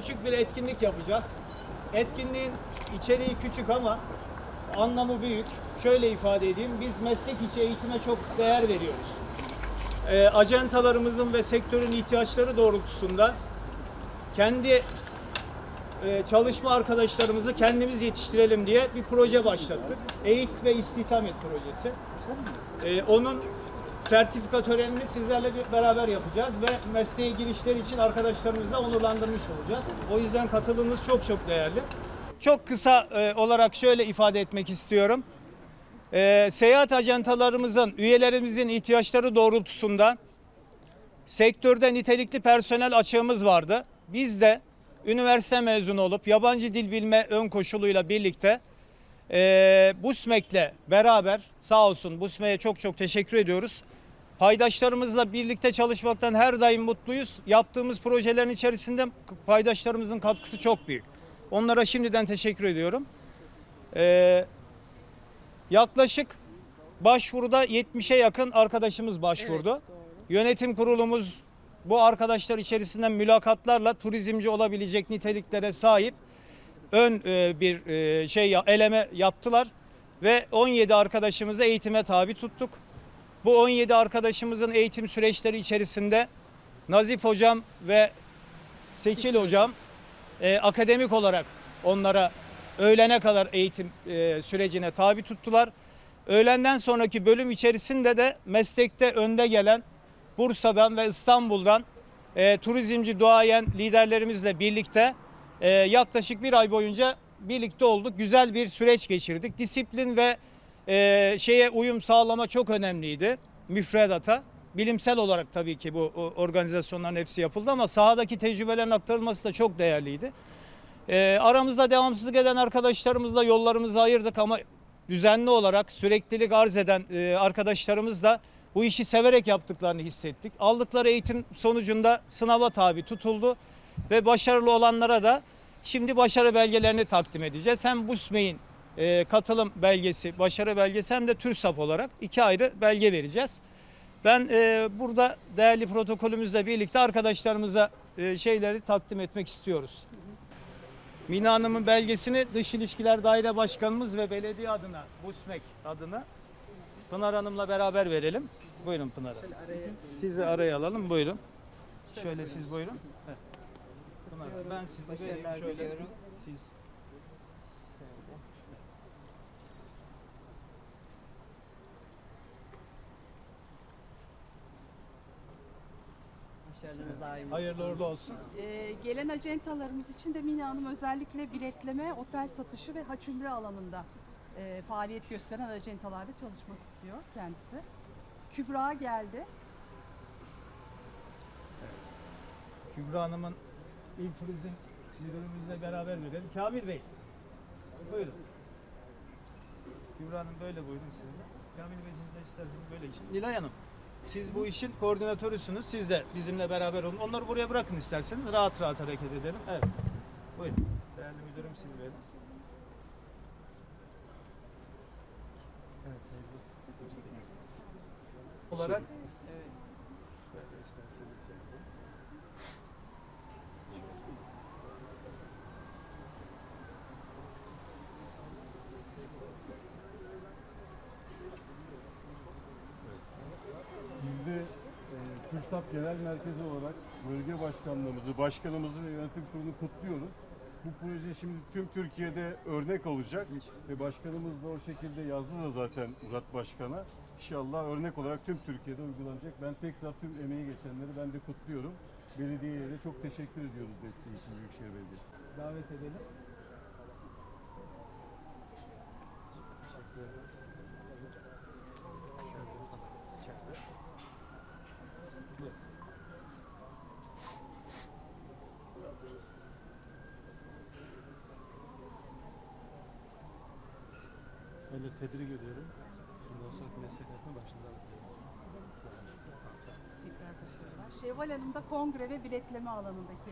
küçük bir etkinlik yapacağız. Etkinliğin içeriği küçük ama anlamı büyük. Şöyle ifade edeyim, biz meslek içi eğitime çok değer veriyoruz. Ee, acentalarımızın ve sektörün ihtiyaçları doğrultusunda kendi e, çalışma arkadaşlarımızı kendimiz yetiştirelim diye bir proje başlattık. Eğit ve İstihdam Et projesi. Ee, onun sertifika törenini sizlerle bir- beraber yapacağız ve mesleğe girişler için arkadaşlarımızla onurlandırmış olacağız. O yüzden katılımınız çok çok değerli. Çok kısa e, olarak şöyle ifade etmek istiyorum. Ee, seyahat acentalarımızın, üyelerimizin ihtiyaçları doğrultusunda sektörde nitelikli personel açığımız vardı. Biz de üniversite mezunu olup yabancı dil bilme ön koşuluyla birlikte e, BUSMEK'le beraber sağ olsun BUSMEK'e çok çok teşekkür ediyoruz. Paydaşlarımızla birlikte çalışmaktan her daim mutluyuz. Yaptığımız projelerin içerisinde paydaşlarımızın katkısı çok büyük. Onlara şimdiden teşekkür ediyorum. Ee, yaklaşık başvuruda 70'e yakın arkadaşımız başvurdu. Yönetim kurulumuz bu arkadaşlar içerisinden mülakatlarla turizmci olabilecek niteliklere sahip ön e, bir e, şey eleme yaptılar ve 17 arkadaşımızı eğitime tabi tuttuk. Bu 17 arkadaşımızın eğitim süreçleri içerisinde Nazif hocam ve Seçil hocam e, akademik olarak onlara öğlene kadar eğitim e, sürecine tabi tuttular. Öğlenden sonraki bölüm içerisinde de meslekte önde gelen Bursa'dan ve İstanbul'dan e, turizmci duayen liderlerimizle birlikte e, yaklaşık bir ay boyunca birlikte olduk. Güzel bir süreç geçirdik. Disiplin ve e, şeye uyum sağlama çok önemliydi. Müfredata. Bilimsel olarak tabii ki bu organizasyonların hepsi yapıldı ama sahadaki tecrübelerin aktarılması da çok değerliydi. E, aramızda devamsızlık eden arkadaşlarımızla yollarımızı ayırdık ama düzenli olarak süreklilik arz eden e, arkadaşlarımız da bu işi severek yaptıklarını hissettik. Aldıkları eğitim sonucunda sınava tabi tutuldu ve başarılı olanlara da şimdi başarı belgelerini takdim edeceğiz. Hem BUSME'in e, katılım belgesi, başarı belgesi hem de TÜRSAP olarak iki ayrı belge vereceğiz. Ben e, burada değerli protokolümüzle birlikte arkadaşlarımıza e, şeyleri takdim etmek istiyoruz. Mina Hanım'ın belgesini Dış İlişkiler Daire Başkanımız ve belediye adına, BUSMEK adına Pınar Hanım'la beraber verelim. Buyurun Pınar Hanım. Sizi araya alalım, buyurun. Şöyle siz buyurun. Heh. Pınar ben sizi vereyim Başarılar şöyle. diliyorum. Siz Başarınız daim olsun. hayırlı uğurlu olsun. Ee, gelen acentalarımız için de Mina Hanım özellikle biletleme, otel satışı ve haçümre alanında e, faaliyet gösteren acentalarda çalışmak istiyor kendisi. Kübra geldi. Kübra Hanım'ın İl Turizm Müdürümüzle beraber verelim. Kamil Bey, buyurun. Kübra Hanım böyle buyurun siz de. Kamil Bey siz de isterseniz böyle için. Nilay Hanım, siz bu işin koordinatörüsünüz. Siz de bizimle beraber olun. Onları buraya bırakın isterseniz. Rahat rahat hareket edelim. Evet. Buyurun. Değerli müdürüm siz verin. Evet, olarak Evet. Böyle isterseniz şey yapalım. Biz de e, TÜRSAP Genel Merkezi olarak bölge başkanlığımızı, başkanımızı ve yönetim kurulunu kutluyoruz. Bu proje şimdi tüm Türkiye'de örnek olacak ve başkanımız da o şekilde yazdı da zaten Murat Başkan'a. İnşallah örnek olarak tüm Türkiye'de uygulanacak. Ben tekrar tüm emeği geçenleri ben de kutluyorum. Belediyeye de çok teşekkür ediyoruz desteği için Büyükşehir Belediyesi. davet edelim. Teşekkür ederiz. Şöyle, içeride. Buyurun. Öyle tebrik ediyorum. Bundan sonra meslek hayatına başında Tekrar başarılar. Şevval Hanım da kongre ve biletleme alanındaki